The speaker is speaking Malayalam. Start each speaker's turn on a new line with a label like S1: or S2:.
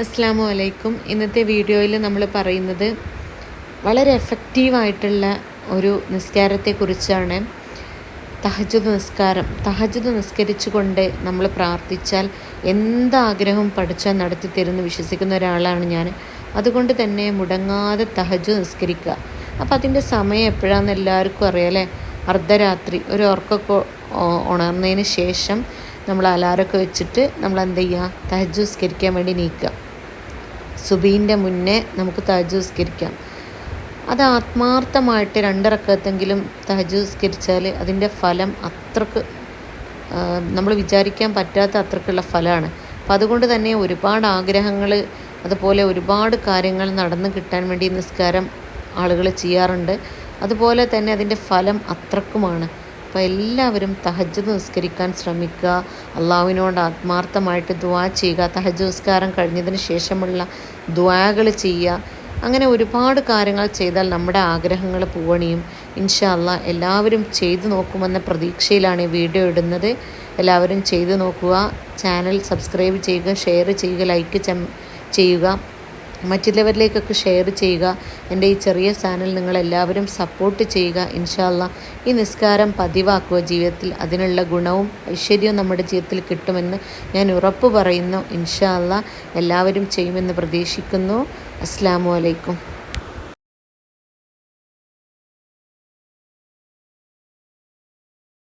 S1: അസ്സാമു അലൈക്കും. ഇന്നത്തെ വീഡിയോയിൽ നമ്മൾ പറയുന്നത് വളരെ എഫക്റ്റീവായിട്ടുള്ള ഒരു നിസ്കാരത്തെക്കുറിച്ചാണ്. തഹജുദ് നിസ്കാരം. തഹജുദ് നിസ്കരിച്ചുകൊണ്ട് നമ്മൾ പ്രാർത്ഥിച്ചാൽ എന്താഗ്രഹം പഠിച്ചാൽ നടത്തി തരുമെന്ന് വിശ്വസിക്കുന്ന ഒരാളാണ് ഞാൻ. അതുകൊണ്ട് തന്നെ മുടങ്ങാതെ തഹജു നിസ്കരിക്കുക. അപ്പോൾ അതിന്റെ സമയം എപ്പോഴാണെന്ന് എല്ലാവർക്കും അറിയാം അല്ലേ? അർദ്ധരാത്രി ഒരു ഉറക്കൊക്കെ ഉണർന്നതിന് ശേഷം നമ്മൾ അലാറൊക്കെ വെച്ചിട്ട് നമ്മൾ എന്ത് ചെയ്യുക? തഹജു നിസ്കരിക്കാൻ വേണ്ടി നീക്കുക. സുബീന്റെ മുന്നേ നമുക്ക് തജുസ്കരിക്കാം അത് ആത്മാർത്ഥമായിട്ട് രണ്ടിറക്കത്തെങ്കിലും തജുസ്കരിച്ചാൽ അതിന്റെ ഫലം അത്രയ്ക്ക് നമ്മൾ വിചാരിക്കാൻ പറ്റാത്ത അത്രക്കുള്ള ഫലമാണ് അപ്പം അതുകൊണ്ട് തന്നെ ഒരുപാട് ആഗ്രഹങ്ങൾ അതുപോലെ ഒരുപാട് കാര്യങ്ങൾ നടന്നു കിട്ടാൻ വേണ്ടി നിസ്കാരം ആളുകൾ ചെയ്യാറുണ്ട്. അതുപോലെ തന്നെ അതിന്റെ ഫലം അത്രക്കുമാണ്. അപ്പോൾ എല്ലാവരും തഹജ് നിസ്കരിക്കാൻ ശ്രമിക്കുക. അള്ളാഹുവിനോട് ആത്മാർത്ഥമായിട്ട് ദുവാ ചെയ്യുക. തഹജ് നിസ്കാരം കഴിഞ്ഞതിന് ശേഷമുള്ള ദ്വാകൾ ചെയ്യുക. അങ്ങനെ ഒരുപാട് കാര്യങ്ങൾ ചെയ്താൽ നമ്മുടെ ആഗ്രഹങ്ങൾ പൂവണിയും. ഇൻഷാല്ല എല്ലാവരും ചെയ്തു നോക്കുമെന്ന പ്രതീക്ഷയിലാണ് ഈ വീഡിയോ ഇടുന്നത്. എല്ലാവരും ചെയ്തു നോക്കുക. ചാനൽ സബ്സ്ക്രൈബ് ചെയ്യുക ഷെയർ ചെയ്യുക ലൈക്ക് ചെയ്യുക. മറ്റുള്ളവരിലേക്കൊക്കെ ഷെയർ ചെയ്യുക. എന്റെ ഈ ചെറിയ ചാനൽ നിങ്ങളെല്ലാവരും സപ്പോർട്ട് ചെയ്യുക. ഇൻഷാല്ല ഈ നിസ്കാരം പതിവാക്കുക ജീവിതത്തിൽ. അതിനുള്ള ഗുണവും ഐശ്വര്യവും നമ്മുടെ ജീവിതത്തിൽ കിട്ടുമെന്ന് ഞാൻ ഉറപ്പ് പറയുന്നു ഇൻഷാല്ല എല്ലാവരും ചെയ്യുമെന്ന് പ്രതീക്ഷിക്കുന്നു. അസ്സാം വലൈക്കും